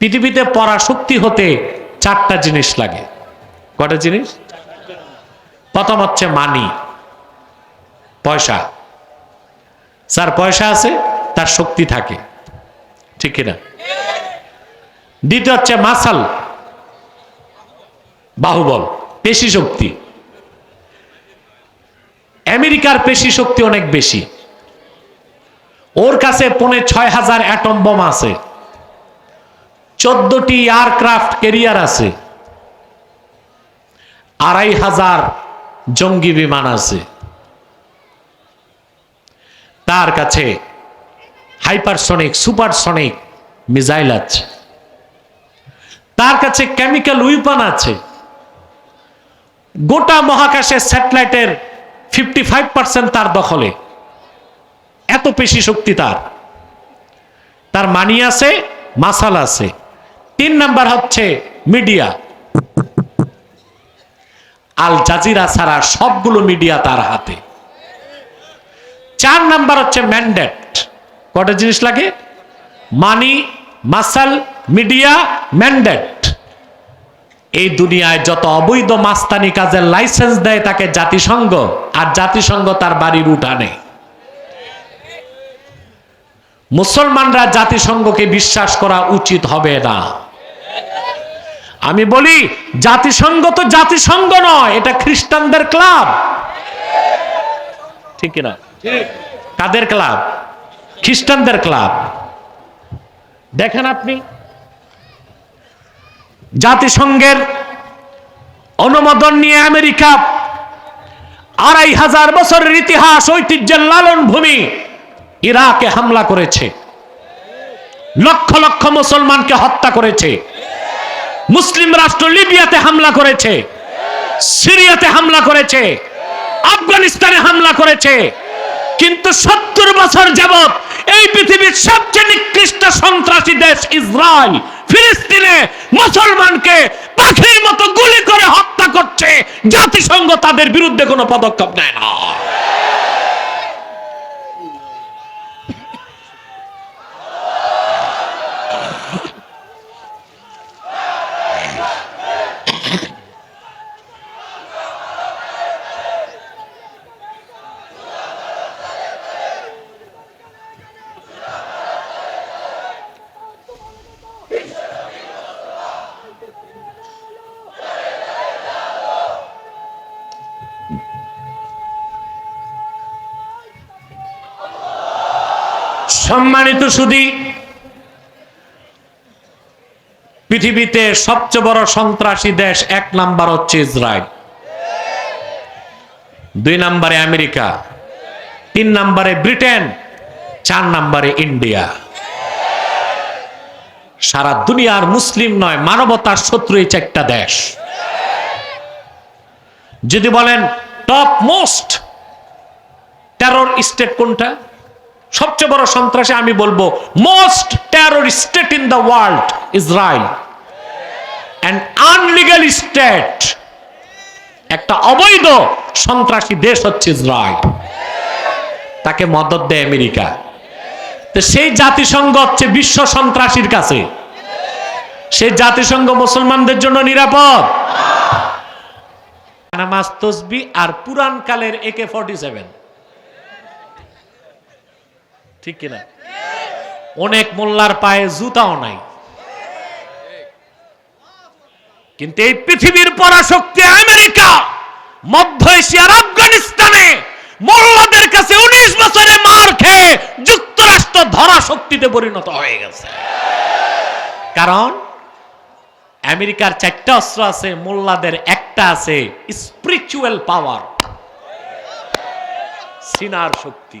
পৃথিবীতে পরাশক্তি হতে চারটা জিনিস লাগে। কটা জিনিস? প্রথম হচ্ছে মানি, পয়সা। যার পয়সা আছে, তার শক্তি থাকে। ঠিক কিনা? দ্বিতীয় হচ্ছে মাসাল, বাহুবল, পেশি শক্তি। আমেরিকার পেশি শক্তি অনেক বেশি। ওর কাছে পৌনে ছয় হাজার অ্যাটম বোম আছে। চোদ্দটি এয়ারক্রাফট ক্যারিয়ার আছে। আড়াই হাজার জঙ্গি বিমান আছে। তার কাছে হাইপারসনিক সুপারসনিক মিজাইল আছে। তার কাছে কেমিক্যাল উইপন আছে। গোটা মহাকাশে স্যাটেলাইটের ফিফটি ফাইভ পার্সেন্ট তার দখলে। এত পেশি শক্তি তার। তার মানি আছে, মাসাল আছে। তিন নাম্বার হচ্ছে মিডিয়া। আল জাজিরা ছাড়া সবগুলো মিডিয়া তার হাতে। চার নাম্বার হচ্ছে ম্যান্ডেট। কটা জিনিস লাগে? মানি, মাসাল, মিডিয়া, ম্যান্ডেট। এই দুনিয়ায় যত অবৈধ মাস্তানি কাজের লাইসেন্স দেয় তাকে জাতিসংঘ, আর জাতিসংঘ তার বাড়ির উঠানে মুসলমানরা জাতিসংঘকে বিশ্বাস করা উচিত হবে না। আমি বলি, জাতিসংঘ তো জাতিসংঘ নয়, এটা খ্রিস্টানদের ক্লাব। ঠিক কিনা? কাদের ক্লাব? খ্রিস্টানদের ক্লাব। দেখেন আপনি, জাতিসংঘের অনুমোদন নিয়ে আমেরিকা আড়াই হাজার বছরের ইতিহাস, ঐতিহ্যের লালন ভূমি ইরাকে হামলা করেছে। লক্ষ লক্ষ মুসলমানকে হত্যা করেছে। মুসলিম রাষ্ট্র লিবিয়াতে হামলা করেছে, সিরিয়াতে হামলা করেছে, আফগানিস্তানে হামলা করেছে। কিন্তু সত্তর বছর যাবত এই পৃথিবীর সবচেয়ে নিকৃষ্ট সন্ত্রাসী দেশ ইসরায়েল, ফিলিস্তিনে মুসলমানকে পাখির মতো গুলি করে হত্যা করছে। জাতিসংঘ তাদের বিরুদ্ধে কোনো পদক্ষেপ নেয় না। সম্মানিত সুদী, পৃথিবীতে সবচেয়ে বড় সন্ত্রাসী দেশ এক নাম্বার হচ্ছে ইসরায়েল। দুই নম্বরে আমেরিকা, তিন নম্বরে ব্রিটেন, চার নম্বরে ইন্ডিয়া। সারা দুনিয়ার মুসলিম নয়, মানবতার শত্রু এই চারটা দেশ। যদি বলেন টপ মোস্ট টেরর স্টেট কোনটা? সবচেয়ে বড় সন্ত্রাসী আমি বলব most terror state in the world Israel and unlegal state একটা অবৈধ সন্ত্রাসী দেশ হচ্ছে ইসরায়েল। তাকে মদত দেয় আমেরিকা। তো সেই জাতিসংঘ হচ্ছে বিশ্ব সন্ত্রাসীর কাছে। সেই জাতিসংঘ মুসলমানদের জন্য নিরাপদ। নামাজ, তসবি আর পুরান কালের একে ফর্টি সেভেন ঠিক কিনা? অনেক মোল্লার পায়ে জুতাও নাই। কিন্তু এই পৃথিবীর পরাশক্তি আমেরিকা, মধ্য এশিয়ার আফগানিস্তানে মোল্লাদের কাছে উনিশ বছরে মার খেয়ে যুক্তরাষ্ট্র ধরা শক্তিতে পরিণত হয়ে গেছে। কারণ আমেরিকার চারটা অস্ত্র আছে, মোল্লাদের একটা আছে স্পিরিচুয়াল পাওয়ার সিনার শক্তি।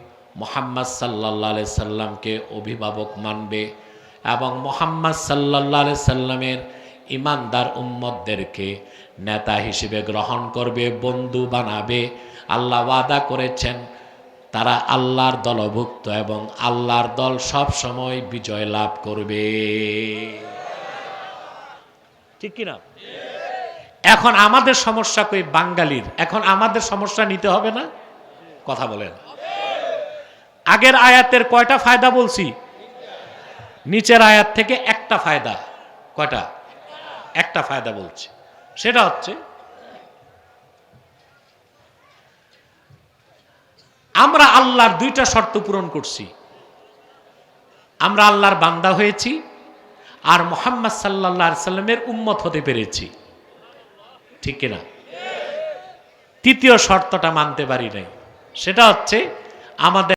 মোহাম্মদ সাল্লাহ সাল্লামকে অভিভাবক মানবে এবং মোহাম্মদ সাল্লাহ সাল্লামের ইমানদার উম্মতদেরকে নেতা হিসেবে গ্রহণ করবে, বন্ধু বানাবে। আল্লাহ ওয়াদা করেছেন, তারা আল্লাহর দলভুক্ত এবং আল্লাহর দল সব সময় বিজয় লাভ করবে। ঠিক কিনা? এখন আমাদের সমস্যা কই বাঙালির? এখন আমাদের সমস্যা নিতে হবে না? কথা বলেন। আগের আয়াতের কয়টা ফায়দা বলছি? নিচের আয়াত থেকে একটা ফায়দা। কয়টা? একটা ফায়দা বলছি। সেটা হচ্ছে, আমরা আল্লাহর দুইটা শর্ত পূরণ করছি। আমরা আল্লাহর বান্দা হয়েছি আর মোহাম্মদ সাল্লাহ সাল্লামের উম্মত হতে পেরেছি। ঠিক কিনা? তৃতীয় শর্তটা মানতে পারি নাই। সেটা হচ্ছে, আমাদের